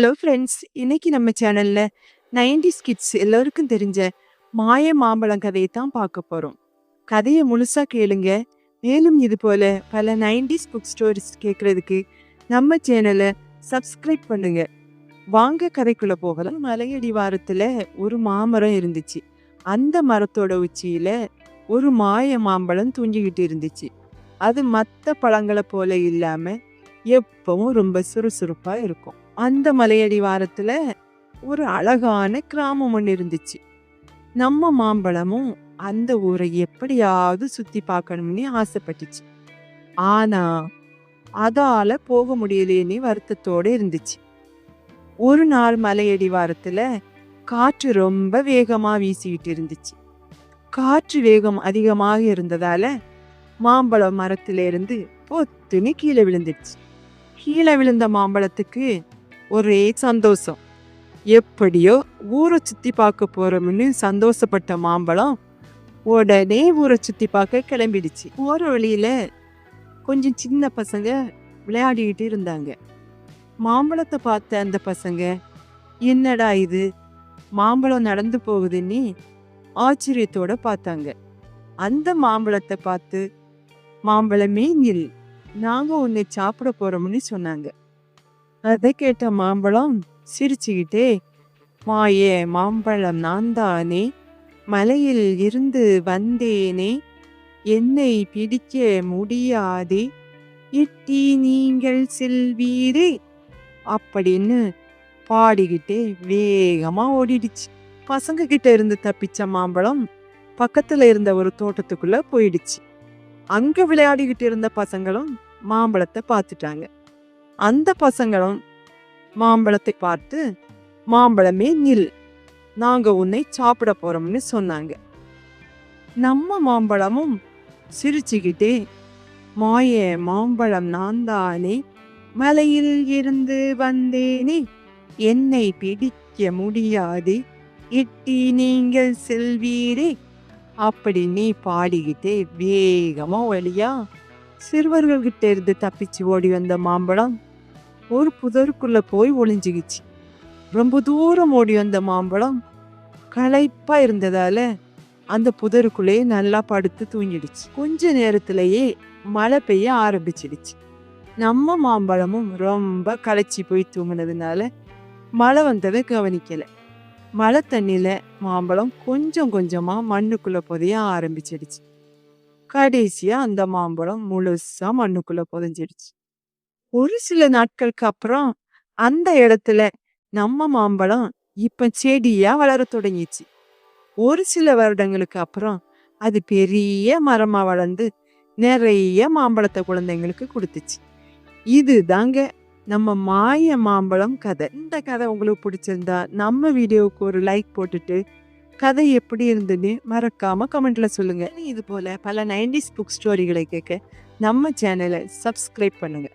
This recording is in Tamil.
ஹலோ ஃப்ரெண்ட்ஸ் இன்னைக்கு நம்ம சேனல்ல 90s கிட்ஸ் எல்லோருக்கும் தெரிஞ்ச மாய மாம்பழம் கதையை தான் பார்க்க போறோம். கதையை முழுசா கேளுங்க. மேலும் இது போல பல 90s புக் ஸ்டோரிஸ் கேட்கறதுக்கு நம்ம சேனலை சப்ஸ்கிரைப் பண்ணுங்க. வாங்க கதைக்குள்ள போகலாம். மலையடி வாரத்துல ஒரு மாமரம் இருந்துச்சு. அந்த மரத்தோட உச்சியில ஒரு மாய மாம்பழம் தூங்கிக்கிட்டு இருந்துச்சு. அது மற்ற பழங்களை போல இல்லாம எப்பவும் ரொம்ப சுறுசுறுப்பா இருக்கும். அந்த மலையடிவாரத்தில் ஒரு அழகான கிராமம் ஒன்று இருந்துச்சு. நம்ம மாம்பழமும் அந்த ஊரை எப்படியாவது சுற்றி பார்க்கணும்னு ஆசைப்பட்டுச்சு. ஆனால் அதால் போக முடியலையேன்னு வருத்தத்தோடு இருந்துச்சு. ஒரு நாள் மலையடிவாரத்தில் காற்று ரொம்ப வேகமாக வீசிக்கிட்டு இருந்துச்சு. காற்று வேகம் அதிகமாக இருந்ததால் மாம்பழம் மரத்துல இருந்து பொத்துன்னு கீழே விழுந்துடுச்சு. கீழே விழுந்த மாம்பழத்துக்கு ஒரே சந்தோஷம். எப்படியோ ஊரை சுற்றி பார்க்க போகிறோம்னு சந்தோஷப்பட்ட மாம்பழம் உடனே ஊரை சுற்றி பார்க்க கிளம்பிடுச்சு. போகிற வழியில் கொஞ்சம் சின்ன பசங்க விளையாடிக்கிட்டு இருந்தாங்க. மாம்பழத்தை பார்த்த அந்த பசங்க என்னடா இது? மாம்பழம் நடந்து போகுதுன்னு ஆச்சரியத்தோடு பார்த்தாங்க. அந்த மாம்பழத்தை பார்த்து மாம்பழமே நில் நாங்கள் உன்னை சாப்பிட போகிறோம்னு சொன்னாங்க. அதை கேட்ட மாம்பழம் சிரிச்சுக்கிட்டே மாயே மாம்பழம் நான் தானே மலையில் இருந்து வந்தேனே? என்னை பிடிக்க முடியாதே? இட்டி நீங்கள் செல்வீரே? அப்படின்னு பாடிக்கிட்டே வேகமாக ஓடிடுச்சு. பசங்க கிட்ட இருந்து தப்பிச்ச மாம்பழம் பக்கத்தில் இருந்த ஒரு தோட்டத்துக்குள்ளே போயிடுச்சு. அங்கே விளையாடிக்கிட்டு இருந்த பசங்களும் மாம்பழத்தை பார்த்துட்டாங்க. அந்த பசங்களும் மாம்பழத்தை பார்த்து மாம்பழமே நில் நாங்க உன்னை சாப்பிட போறோம்னு சொன்னாங்க. நம்ம மாம்பழமும் சிரிச்சுக்கிட்டே மாயே மாம்பழம் நான் தானே மலையில் இருந்து வந்தேனே என்னை பிடிக்க முடியாது இட்டி நீங்கள் செல்வீரே அப்படி நீ பாடிக்கிட்டே வேகமா வழியா சிறுவர்கள்கிட்ட இருந்து தப்பிச்சு ஓடி வந்த மாம்பழம் ஒரு புதருக்குள்ள போய் ஒளிஞ்சுக்கிச்சு ரொம்ப தூரம் ஓடி வந்த மாம்பழம் களைப்பா இருந்ததால அந்த புதருக்குள்ளேயே நல்லா படுத்து தூங்கிடுச்சு. கொஞ்ச நேரத்திலேயே மழை பெய்ய ஆரம்பிச்சிடுச்சு. நம்ம மாம்பழமும் ரொம்ப களைச்சி போய் தூங்கினதுனால மழை வந்ததை கவனிக்கல. மழை தண்ணியில மாம்பழம் கொஞ்சம் கொஞ்சமா மண்ணுக்குள்ள புதைய ஆரம்பிச்சிடுச்சு. கடைசியா அந்த மாம்பழம் முழுசா மண்ணுக்குள்ள புதைஞ்சிடுச்சு. ஒரு சில நாட்களுக்கு அப்புறம் அந்த இடத்துல நம்ம மாம்பழம் இப்ப செடியா வளர தொடங்கிச்சு ஒரு சில வருடங்களுக்கு அப்புறம் அது பெரிய மரமா வளர்ந்து நிறைய மாம்பழத்தை குழந்தைங்களுக்கு கொடுத்துச்சு. இது தாங்க நம்ம மாய மாம்பழம் கதை. இந்த கதை உங்களுக்கு பிடிச்சிருந்தா நம்ம வீடியோவுக்கு ஒரு லைக் போட்டுட்டு கதை எப்படி இருந்துன்னு மறக்காம கமெண்ட்ல சொல்லுங்க. இது போல பல நைன்டிஸ் புக் ஸ்டோரிகளை கேட்க நம்ம சேனலை சப்ஸ்கிரைப் பண்ணுங்க.